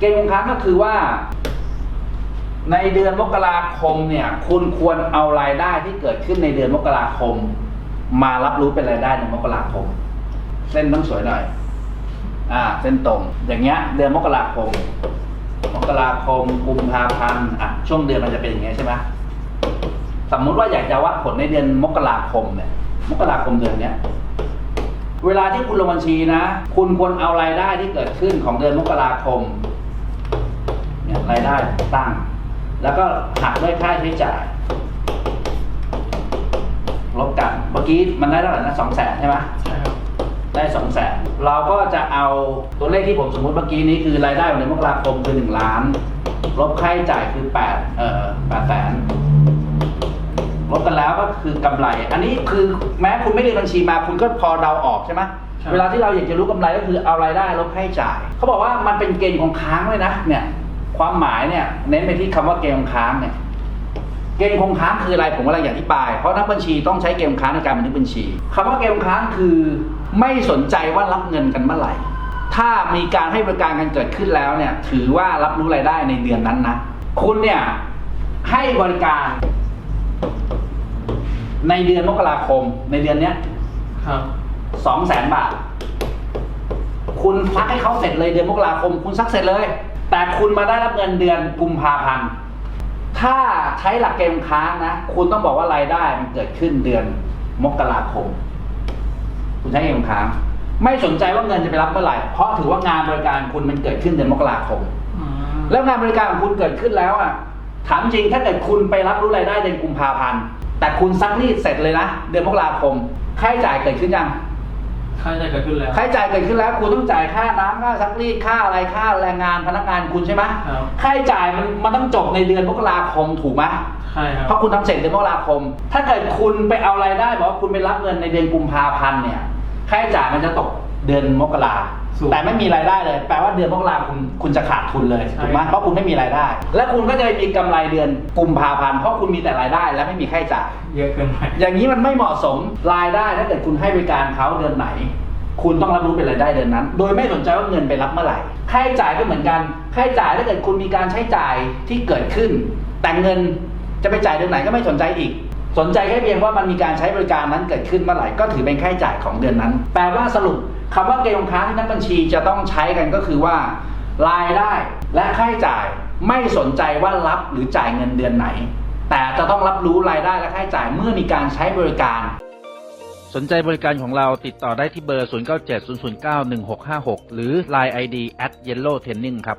เกณฑ์คงค้างก็คือว่า ในเดือนมกราคมเนี่ย คุณควรเอารายได้ที่เกิดขึ้นในเดือนมกราคม มารับรู้เป็นรายได้ในมกราคม เส้นต้องสวยหน่อย อ่า เส้นตรง อย่างเงี้ย เดือนมกราคม มกราคมกุมภาพันธ์อะช่วงเดือนมันจะเป็นอย่างเงี้ยใช่ไหมสมมุติว่าอยากจะวัดผลในเดือนมกราคมเนี่ย มกราคมเดือนเนี้ยเวลาที่คุณลงบัญชีนะ คุณควรเอารายได้ที่เกิดขึ้นของเดือนมกราคม เนี่ยรายได้ตั้ง แล้วก็หักด้วยค่าใช้จ่าย ลบกันเมื่อกี้มันได้เท่าไหร่นะสองแสนใช่ไหมใช่ครับได้สองแสนเราก็จะเอาตัวเลขที่ผมสมมติเมื่อกี้นี้คือรายได้ของเดือนมกราคมคือหนึ่งล้าน ลบค่าใช้จ่ายคือแปดเอ่อแปดแสนลบกันแล้วก็คือกำไร อันนี้คือแม้คุณไม่เรียนบัญชีมาคุณก็พอเดาออกใช่ไหมใช่เวลาที่เราอยากจะรู้กำไรก็คือเอารายได้ลบค่าใช้จ่าย เขาบอกว่ามันเป็นเกณฑ์ของค้างเลยนะเนี่ย ความหมายเนี่ย เน้นไปที่คำว่าเกณฑ์ของค้างเนี่ย เกณฑ์คงค้างคืออะไรผมกำลังอธิบาย เพราะนักบัญชีต้องใช้เกณฑ์คงค้างในการบันทึกบัญชีคำว่าเกณฑ์คงค้างคือ ไม่สนใจว่ารับเงินกันเมื่อไหร่ ถ้ามีการให้บริการกันเกิดขึ้นแล้วเนี่ย ถือว่ารับรู้รายได้ในเดือนนั้นนะ คุณเนี่ยให้บริการ ในเดือนมกราคมในเดือนเนี้ยครับสองแสนบาท คุณซักให้เขาเสร็จเลยเดือนมกราคม คุณซักเสร็จเลย แต่คุณมาได้รับเงินเดือนกุมภาพันธ์ ถ้าใช้หลักเกณฑ์ค้างนะ คุณต้องบอกว่ารายได้มันเกิดขึ้นเดือนมกราคม คุณใช้เกณฑ์ค้าง ไม่สนใจว่าเงินจะไปรับเมื่อไหร่ เพราะถือว่างานบริการคุณมันเกิดขึ้นเดือนมกราคมอืมแล้วงานบริการของคุณเกิดขึ้นแล้วอะ ถามจริงถ้าเกิดคุณไปรับรู้รายได้เดือนกุมภาพันธ์ แต่คุณซักรีดเสร็จเลยนะเดือนมกราคม ค่าใช้จ่ายเกิดขึ้นยัง ค่าใช้จ่ายเกิดขึ้นแล้วค่าใช้จ่ายเกิดขึ้นแล้วคุณต้องจ่ายค่าน้ำค่าซักรีดค่าอะไรค่าแรงงานพนักงานคุณใช่ไหมครับค่าใช้จ่ายมันมันต้องจบในเดือนมกราคมถูกไหมใช่ครับเพราะคุณทำเสร็จเดือนมกราคม ถ้าเกิดคุณไปเอารายได้บอกว่าคุณไปรับเงินในเดือนกุมภาพันธ์เนี่ยค่าใช้จ่ายมันจะตก เดือนมกราแต่ไม่มีรายได้เลย แปลว่าเดือนมกราคุณคุณจะขาดทุนเลยถูกไหมเพราะคุณไม่มีรายได้ และคุณก็จะมีกำไรเดือนกุมภาพันธ์เพราะคุณมีแต่รายได้และไม่มีค่าใช้จ่าย เยอะเกินไป อย่างนี้มันไม่เหมาะสมรายได้ถ้าเกิดคุณให้บริการเขาเดือนไหน คุณต้องรับรู้เป็นรายได้เดือนนั้น โดยไม่สนใจว่าเงินไปรับเมื่อไหร่ค่าใช้จ่ายก็เหมือนกันค่าใช้จ่ายถ้าเกิดคุณมีการใช้จ่ายที่เกิดขึ้น แต่เงินจะไปจ่ายเดือนไหนก็ไม่สนใจอีก สนใจแค่เพียงว่ามันมีการใช้บริการนั้นเกิดขึ้นเมื่อไหร่ก็ถือเป็นค่าใช้จ่ายของเดือนนั้น แปลว่าสรุป คำว่าเกณฑ์ของค้าที่นักบัญชีจะต้องใช้กันก็คือว่า รายได้และค่าใช้จ่ายไม่สนใจว่ารับหรือจ่ายเงินเดือนไหน แต่จะต้องรับรู้รายได้และค่าใช้จ่ายเมื่อมีการใช้บริการ สนใจบริการของเราติดต่อได้ที่เบอร์ 0970091656 หรือ Line ID at yellow training ครับ